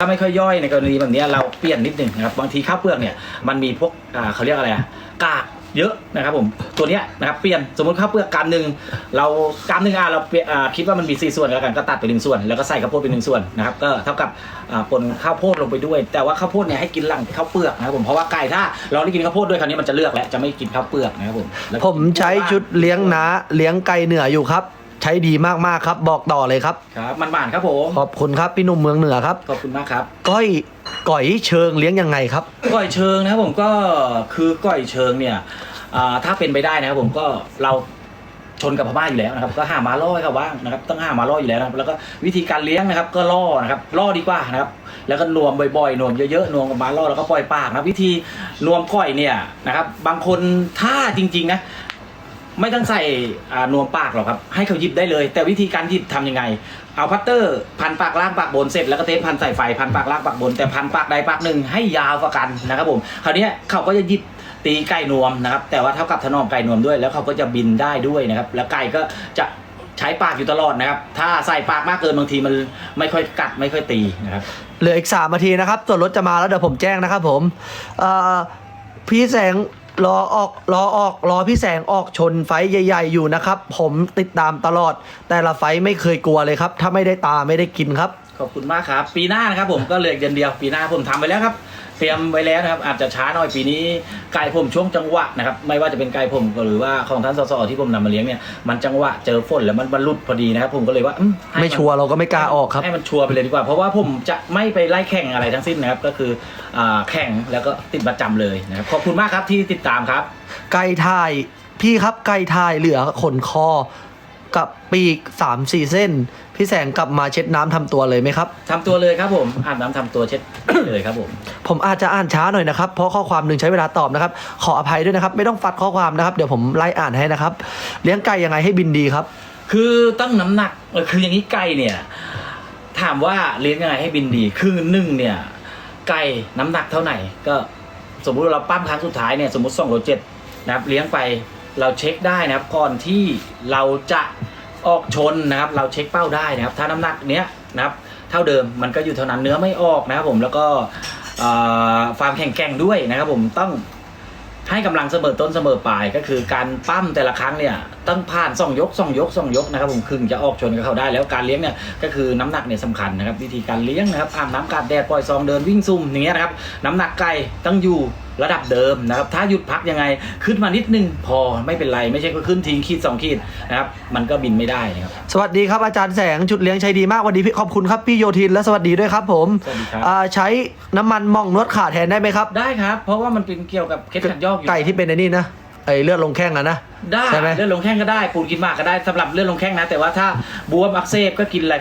ถ้าไม่ค่อยย่อยในกรณีแบบนี้เราเปลี่ยนนิดหนึ่งนะครับบางทีข้าวเปลือกเนี่ยมันมีพวกอ่าเขาเรียกอะไรอะกากเยอะนะครับผมตัวเนี้ยนะครับเปลี่ยนสมมติข้าวเปลือกกรัมหนึ่งเรากรัมหนึ่งอะเราเปลี่ยนคิดว่ามันมีสี่ส่วนแล้วกันก็ตัดไปหนึ่งส่วน แล้วก็ใส่ข้าวโพดไปหนึ่งส่วนนะครับก็เท่ากับอ่าปนข้าวโพดลงไปด้วย แต่ว่าข้าวโพดเนี่ยให้กินหลังข้าวเปลือกนะครับผมเพราะว่าไก่ถ้าเราได้กินข้าวโพดด้วยคราวนี้มันจะเลือกแล้วจะไม่กินข้าวเปลือกนะครับผมผมใช้ชุดเลี้ยงน้าเลี้ยงไก่เหนืออยู่ครับ ใช้ดีมากๆครับ บอกต่อเลยครับ ครับมันหวานครับผมขอบคุณครับพี่หนุ่มเมืองเหนือครับ ขอบคุณมากครับ ก้อยก่อยเชิงเลี้ยงยังไงครับก้อยเชิงนะครับผมก็คือก้อยเชิงเนี่ยอ่าถ้าเป็นไปได้นะครับผมก็เราชนกับพม่าอยู่แล้วนะครับก็หามาล่อให้เขาบ้างนะครับต้องหามาล่ออยู่แล้วนะครับแล้วก็วิธีการเลี้ยงนะครับก็ล่อนะครับล่อดีกว่านะครับแล้วก็นวมบ่อยๆนวมเยอะๆนวมกับมาล่อแล้วก็ปล่อยปากนะครับวิธีนวมก้อยเนี่ยนะครับบางคนถ้าจริงๆนะ ไม่ต้องใส่นวมปากหรอกครับ ให้เขาหยิบได้เลย แต่วิธีการหยิบทำยังไง เอาพัตเตอร์พันปากล่างปากบนเสร็จแล้วก็เทปพันใส่ไฟพันปากล่างปากบน แต่พันปากใดปากหนึ่งให้ยาวกว่ากันนะครับผมคราวนี้เขาก็จะหยิบตีไก่นวมนะครับ แต่ว่าเท่ากับถนอมไก่นวมด้วย แล้วเขาก็จะบินได้ด้วยนะครับ แล้วไก่ก็จะใช้ปากอยู่ตลอดนะครับ ถ้าใส่ปากมากเกินบางทีมันไม่ค่อยกัดไม่ค่อยตีนะครับ เหลืออีกสามนาทีนะครับ ส่วนรถจะมาแล้วเดี๋ยวผมแจ้งนะครับผมพี่แสง รอออกรอออกรอพี่แสงออกชนไฟใหญ่ ๆ อยู่นะครับ ผมติดตามตลอด แต่ละไฟไม่เคยกลัวเลยครับ ถ้าไม่ได้ตาไม่ได้กินครับ ขอบคุณมากครับ ปีหน้านะครับผมก็เหลืออกเดือนเดียวปีหน้าผมทำไปแล้วครับเตรียมไว้แล้วนะครับอาจจะช้าหน่อยปีนี้ไก่ผมช่วงจังหวะนะครับไม่ว่าจะเป็นไก่ผมหรือว่าของท่านสสที่ผมนำมาเลี้ยงเนี่ยมันจังหวะเจอฝนแล้วมันบรรลุพอดีนะครับผมก็เลยว่าอืให้นไม่ชัวร์เราก็ไม่กล้าออกครับให้มันชัวร์ไปเลยดีกว่า เพราะว่าผมจะไม่ไปไล่แข่งอะไรทั้งสิ้นนะครับก็คืออ่าแข่งแล้วก็ติดประจำเลยนะครับขอบคุณมากครับที่ติดตามครับ ไก่ทายพี่ครับไก่ทายเหลือขนคอ กับปีกสามสี่เส้น พี่แสงกลับมาเช็ดน้ำทำตัวเลยไหมครับ ทำตัวเลยครับผมอาบน้ำทำตัวเช็ด เลยครับผม ผมอาจจะอ่านช้าหน่อยนะครับ เพราะข้อความหนึ่งใช้เวลาตอบนะครับ ขออภัยด้วยนะครับ ไม่ต้องฟัดข้อความนะครับ เดี๋ยวผมไล่อ่านให้นะครับ เลี้ยงไก่ยังไงให้บินดีครับ คือต้องน้ำหนักเออคืออย่างนี้ไก่เนี่ย ถามว่าเลี้ยงยังไงให้บินดี คือหนึ่งเนี่ย ไก่น้ำหนักเท่าไหร่ก็ สมมุติเราปั้มครั้งสุดท้ายเนี่ยสมมติสองโลเจ็ดนะครับเลี้ยงไป เราเช็คได้นะครับก่อนที่เราจะออกชนนะครับ เราเช็คเป้าได้นะครับ ถ้าน้ำหนักเนี้ยนะครับ เท่าเดิมมันก็อยู่เท่านั้นเนื้อไม่ออกนะครับผมแล้วก็ความแข็งแกร่งด้วยนะครับผมต้องให้กำลังเสมอต้นเสมอปลายก็คือการปั้มแต่ละครั้งเนี่ย ต้องผ่านสองยกสองยกสองยกนะครับผมคึงจะออกชนกับเขาได้แล้วการเลี้ยงเนี่ยก็คือน้ำหนักเนี่ยสำคัญนะครับวิธีการเลี้ยงนะครับอาบน้ำกาดแดดปล่อยซองเดินวิ่งซุ่มอย่างเงี้ยนะครับน้ำหนักไก่ต้องอยู่ระดับเดิมนะครับ ถ้าหยุดพักยังไงขึ้นมานิดนึงพอไม่เป็นไรไม่ใช่ก็ขึ้นทีขีดสองขีดนะครับมันก็บินไม่ได้นะครับสวัสดีครับอาจารย์แสงจุดเลี้ยงใช้ดีมากวันนี้พี่ขอบคุณครับพี่โยธินและสวัสดีด้วยครับผมสวัสดีครับอ่าใช้น้ำมันหมองนวดขาแทนได้ไหมครับได้ครับ เพราะว่ามันเป็นเกี่ยวกับเคล็ดขัดยอกอยู่ไก่ที่เป็นไอ้นี่นะไอเลือดลงแข้งอะนะ ได้ใช่ไหม เลือดลงแข้งก็ได้ปูนกินหมากก็ได้สำหรับเลือดลงแข้งนะ แต่ว่าถ้าบวมอักเสบก็กินอะไร